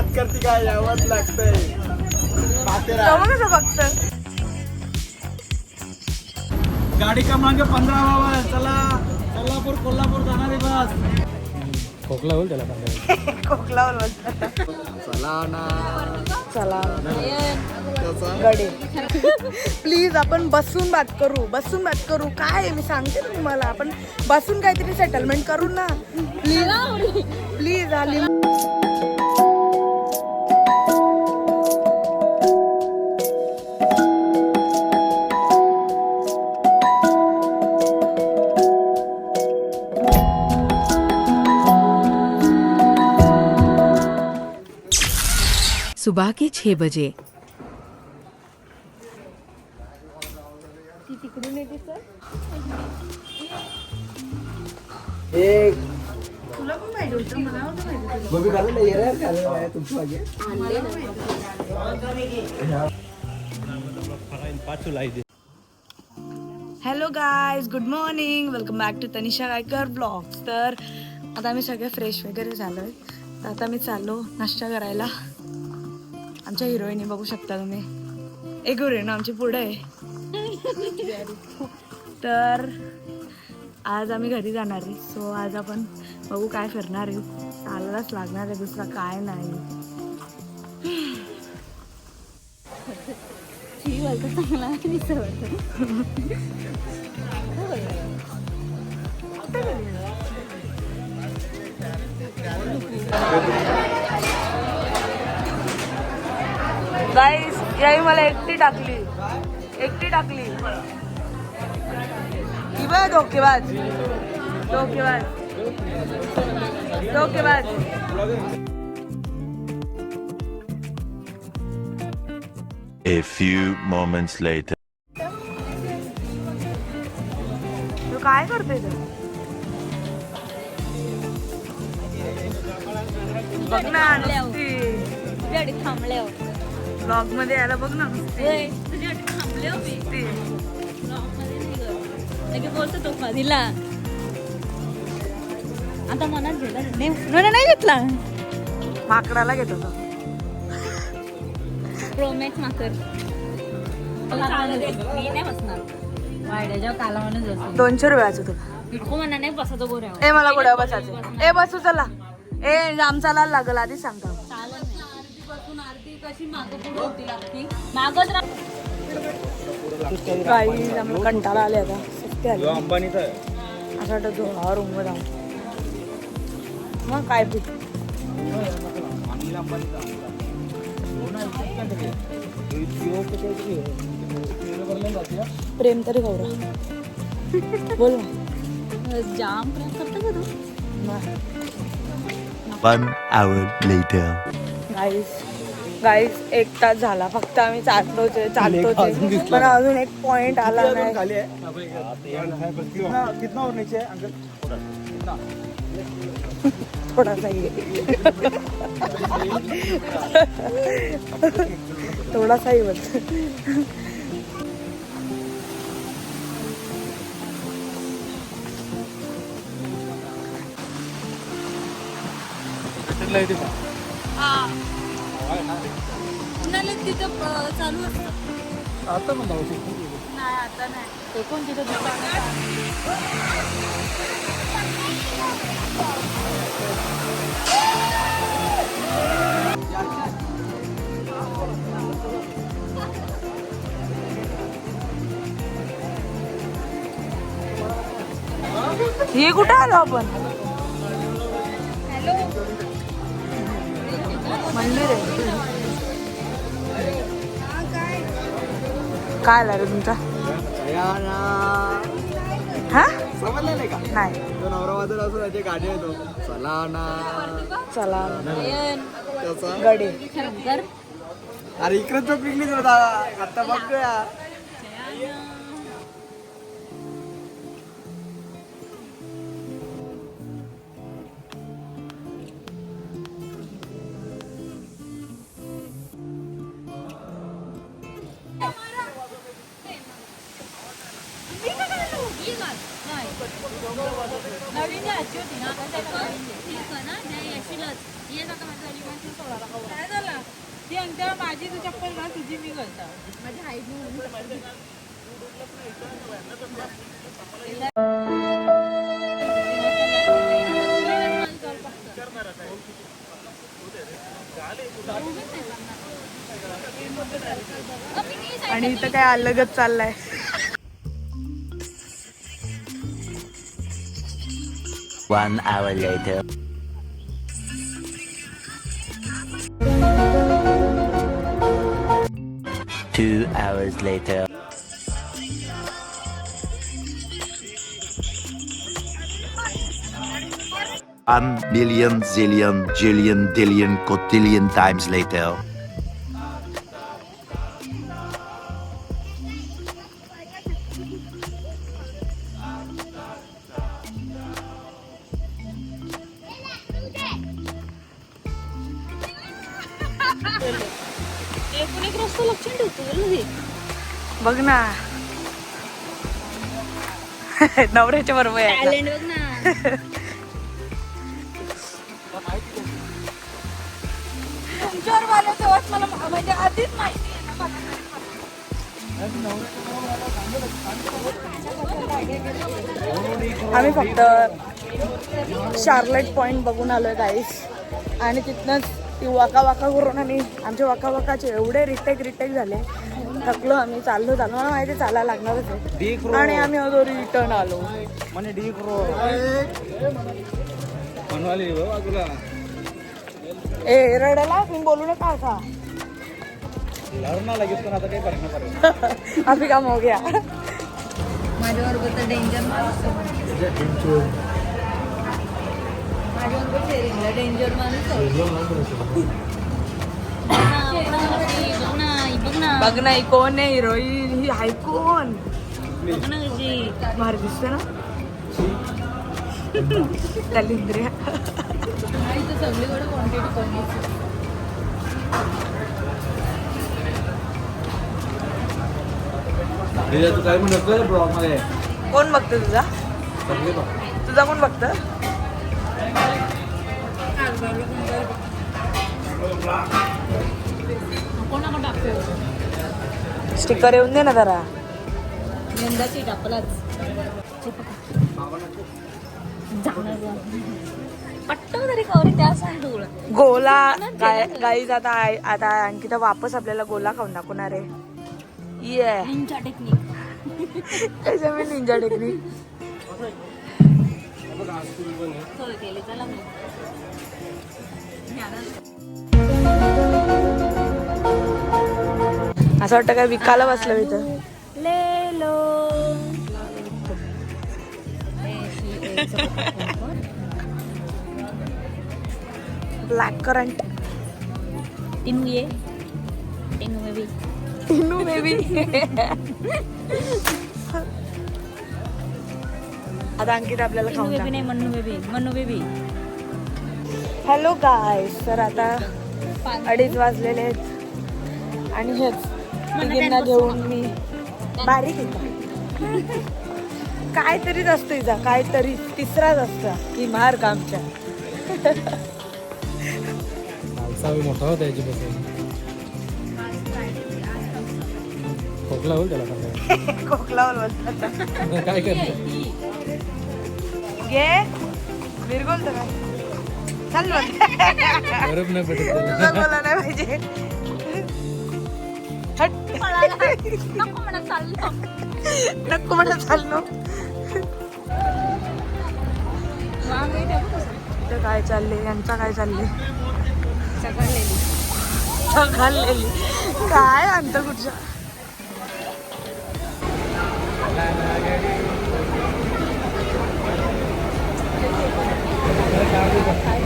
नाद करते काय यावंच लागतंय. कसं गाडी क्रमांक पंधरा बाबा चला. सोलापूर कोल्हापूर जाणारी बस. खोकला होईल त्याला बसला चला ना. चला. गडे. प्लीज आपण बसून बात करू. बसून बात करू. काय आहे? मी सांगते ना तुम्हाला. आपण बसून काहीतरी सेटलमेंट करू ना. प्लीज. प्लीज आली. रे घालून आहे तुमची मागे. Hello guys good morning welcome back to Tanisha Gaikar blogs तर आता आम्ही सगळे फ्रेश वगैरे झालो आहे तर आता मी चाललो नाश्ता करायला. आमच्या हिरोईनी बघू शकता तुम्ही. एक हिरोईन आमची पुढे आहे. तर आज आम्ही घरी जाणार आहे. सो आज आपण बघू काय फिरणार आहे. चालायलाच लागणार आहे दुसरा काय नाही. गाईस याही मला एकटी टाकली. एकटी टाकली. ही बघ धोकेबाज धोकेबाज धोकेबाज A few moments later. तू काय करतोय तू? बघ ना नुसती. थांबले ब्लॉगमध्ये यायला बघ ना. तुझ्यासाठी थांबले हो मी. नुसती. ब्लॉगमध्ये नाही गं. लगे बोलतो तो मधीला आता मनात घेतला नाही घेतला? माकडाला घेतो तो प्रोमॅक्स माकर. मी नाही बसणार. वाड्याच्या काला म्हणून बसतो दोनशे रुपयाचं तुला इटको म्हणा नाही गोऱ्यावर. ए मला गोड्या बसायचं. ए बसू चला. ए जाम चालायला लागल आधीच सांगतो. कशी मागं पुढे होती लागती? मागच राह काही आम्हाला कंटाळा आले आता. सुट्टी आली. अंबानीचा आहे. असं वाटतं जाऊन मग काय पीठ प्रेम तरी गौरव बोल ना. जाम प्रेम करतो का तू? One hour later. गाईस गाईस एक तास झाला. फक्त आम्ही चालतोच आहे, चालतोच. आहे. पण अजून एक पॉइंट आला नाही. थोडासा ये. थोडासा ही. तिथं अं, चालू असतं. आता पण जाऊ नाही आता नाही. ते कोण तिथं दुकान हे कुठं आलो आपण? मंदिर आहे. काय आला रे तुमचा हा? समजलं नाही का? नाही. तो असून येतो चला ना चला. त्याचा. गडे. शंकर अरे इकडे तो पिकनिक होता. आता बघूया ती अंतर माझी तू चप्पल घाल तुझी मी घालता. माझी हाईट आणि इथं काय अलगच चाललंय. One hour later. Hours later. One million, zillion, jillion, dillion, cotillion times later. नवऱ्याच्या बरोबर आहे टॅलेंट बघ ना. तुमच्यावर मला तेव्हाच मला म्हणजे आधीच माहिती आहे ना. आम्ही फक्त शार्लेट पॉइंट बघून आलोय गाईस आणि तिथनंच ती वाका वाका करून आणि आमचे वाका वाकाचे एवढे रिटेक रिटेक झाले. थकलो आम्ही चाललो चाललो. मला माहिती चालायला लागणारच आहे. आणि आम्ही अजून रिटर्न आलो. म्हणे डी क्रो ए रडायला? मी बोलू नका असा लढणार लगेच पण आता काही फरक नाही पडत. अभी काम हो गया माझ्याबरोबर तर डेंजर माणूस माझ्याबरोबर डेंजर माणूस आहे. बघ ना, बघ ना, बघ ना ही कोण आहे? हिरोईन ही हाय कोण? बघ ना कशी भारी दिसते ना? दलिंद्रिया नाही तर सगळीकडे क्वांटिटी कमी तू काय म्हणत ब्लॉगमध्ये कोण बघतं तुझा? बघ. तुझा कोण बघतं? स्टिकर येऊन दे ना जरा. तरी कवरी त्या गोला गाय गाईज आता आता अंकिता वापस आपल्याला गोला खाऊन दाखवणार आहे. ये. निंजा टेक्निक त्याच्या मी निंजा टेक्निक केली चला असं वाटतं काय विकायला बसलं इथं. लेलो ब्लॅक करंट टिनू ये टिनू में भी टिनू बेबी आता अंकिता आपल्याला खाऊन बेबी नाही Mannu baby Mannu baby hello guys तर आता अडीच वाजलेले आहेत. आणि हेच. तिघींना घेऊन मी बारीक येतो. काहीतरीच असतं हिचा काहीतरी तिसराच असतं की आमच्या. पावसाळी मोठा होता याच्यापासून. खोकला होईल त्याला खोकलावर बसतात काय करणार घे. काय चाल बोला नाही पाहिजे. हट नको म्हणा चाललो. नको म्हणा चाललो वांग इथं काय चालले यांचा काय चालले घाललेली काय अंत कुठच्या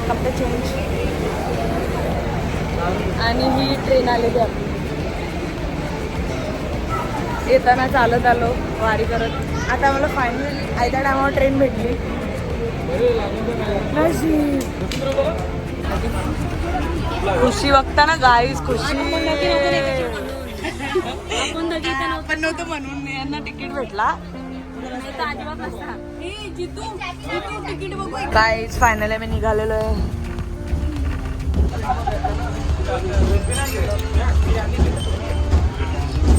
कपडे चेंज आणि ही ट्रेन आलेली आपली. येताना चालत आलो वारी करत. आता मला फायनल आयत्या टायमावर ट्रेन भेटली. खुशी बघता ना गाईस खुशी. पण नव्हतं म्हणून? यांना तिकीट भेटला. गाईज फायनली आम्ही निघालेलो आहे.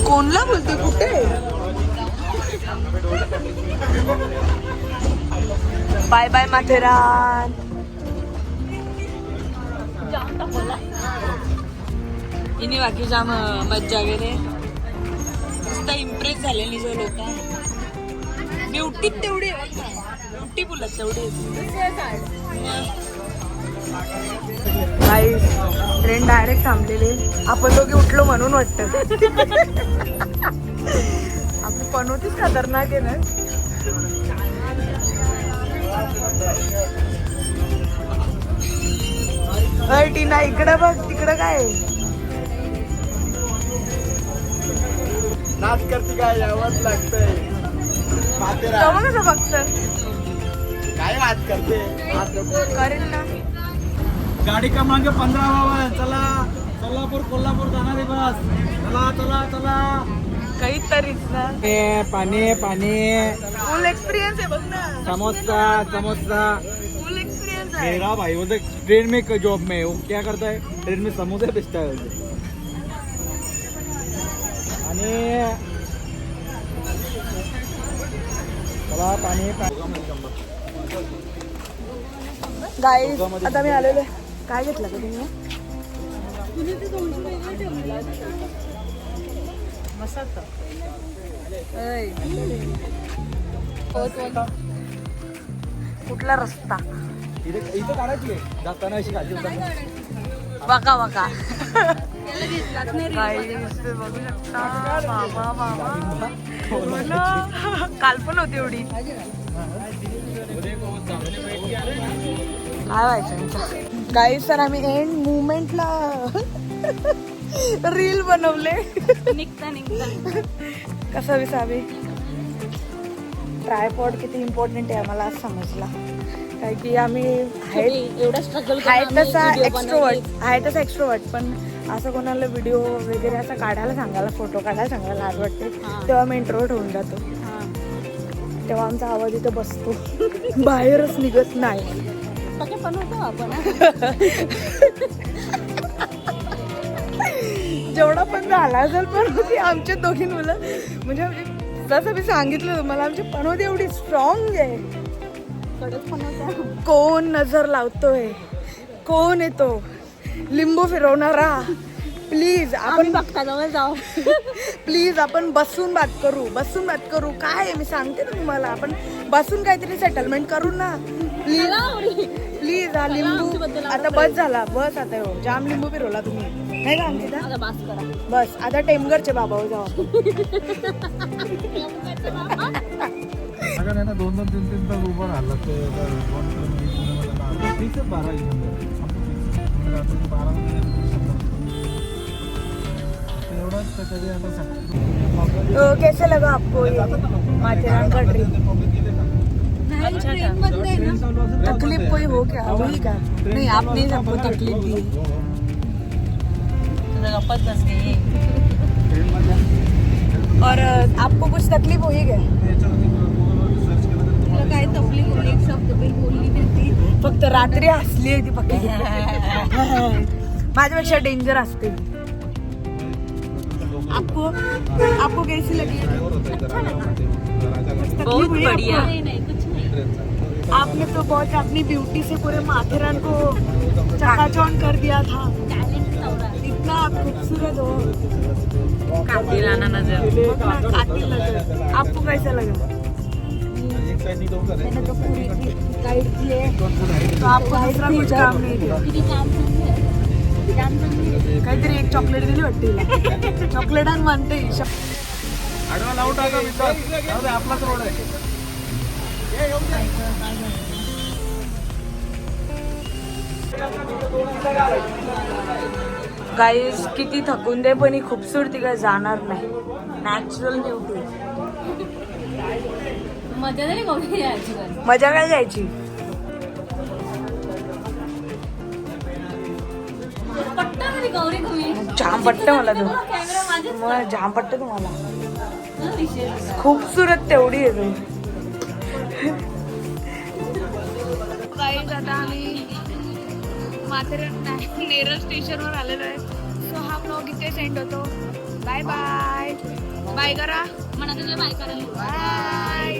कोणला बोलते? कुठे? Bye bye Matheran. इनी बाकी जाम मज्जा वगैरे नुसतं इम्प्रेस झालेली जो लोक. ब्युटी तेवढी ब्युटी बोलत तेवढी ट्रेन डायरेक्ट थांबलेले. आपण दोघे उठलो म्हणून वाटत. आपली पनोतीच खतरनाक आहे ना. टीना इकडं बघ तिकडं काय? नाच करते काय? यावंच लागतंय. कसं बघत काय नाच करते? करेल ना. गाडी क्रमांक पंधरा बाबा. चला सोलापूर कोल्हापूर जाणारी बस. चला चला चला. काहीतरीच ना पाणी पाणी. फुल एक्सपिरियन्स आहे बघ ना. समोसा समोसा. फुल एक्सपिरियन्स मेरा भाई वो ट्रेन में जॉब में है. वो क्या करता है? ट्रेन में समोसे बेचता है आणि चला पाणी गाईज आता मी आलेलो आहे. काय घेतलं का तुम्ही. कुठला रस्ता? Guys, ते बघू शकता. बाबा बाबा ना. काल पण होती एवढी. काय व्हायचं? काही सर आम्ही एंड मुवमेंटला रील बनवले. निघता निघता. कसं विसावे? ट्रायपॉड किती इम्पॉर्टंट आहे आम्हाला आज समजला. काय की आम्ही आहेत एवढा स्ट्रगल आहे तसा एक्स्ट्रोवर्ट आहे तसा एक्स्ट्रोवर्ट पण असं कोणाला व्हिडिओ वगैरे असं काढायला सांगायला फोटो काढायला सांगायला लाज वाटते. तेव्हा मी इंट्रोवर्ट होऊन जातो. तेव्हा आमचा आवाज इथं बसतो. बाहेरच निघत नाही. पण होतो आपण जेवढा पण झाला असेल पण ती आमच्या दोघी मुलं म्हणजे जसं मी सांगितलं तुम्हाला आमची पनोती एवढी स्ट्रॉंग आहे. होता कोण नजर लावतोय? कोण येतो? लिंबू फिरवणारा. प्लीज आम्ही आपण बघता जवळ जाऊ प्लीज आपण बसून बात करू बसून बात करू काय आहे मी सांगते ना तुम्हाला आपण बसून काहीतरी सेटलमेंट करू ना प्लीज प्लीज हा लिंबू आता बस झाला बस आता हो जाम लिंबू फिरवला तुम्ही नाही का आता बास करा बस आता टेमगरचे बाबा हो जाऊ दोन दोन तीन तीन तास उभं राहिलं ते बारा तो कैसे लगा आपको ये माथेरान का ट्रिप तकलीफ कोई हो क्या? हुई क्या? नहीं आपने ही सबको तकलीफ दी। गप्पत बस गई। और आपको कुछ तकलीफ हुई क्या? तुला काय तकलीफ होईल एक शब्द पण बोलली नाही ती फक्त रात्री हसली आहे ती पक्की। माझ्यापेक्षा डेंजर असते आपको आपको कैसी लगी? बहुत बढ़िया। आपने तो बहुत अपनी ब्यूटी से पूरे माथेरान को चकाचौंध कर दिया था। इतना आप खूबसूरत हो। कातिलाना नज़र। कातिल नज़र। आपको कैसा लगा? मैंने तो पूरी गाइड की है। तो आपको दूसरा कुछ काम नहीं दिया। काहीतरी एक चॉकलेट दिली वाटते चॉकलेट आणि आडवा लावून टाका दे, आपलाच रोड आहे. गाईज किती थकून दे पण ही खूपसूरती काय जाणार नाही. नॅचरल ब्युटी मजा नाही. मजा काय जायची जाम पट्ट मला तो. मला जाम पट्ट तुम्हाला. खूपसूरत तेवढी आहे तू. आता आम्ही माथेरान नेरळ स्टेशनवर आलेलो आहे. सो ब्लॉग इथे सेंड होतो. बाय बाय बाय करा म्हणा तुझ्या बायकाला बाय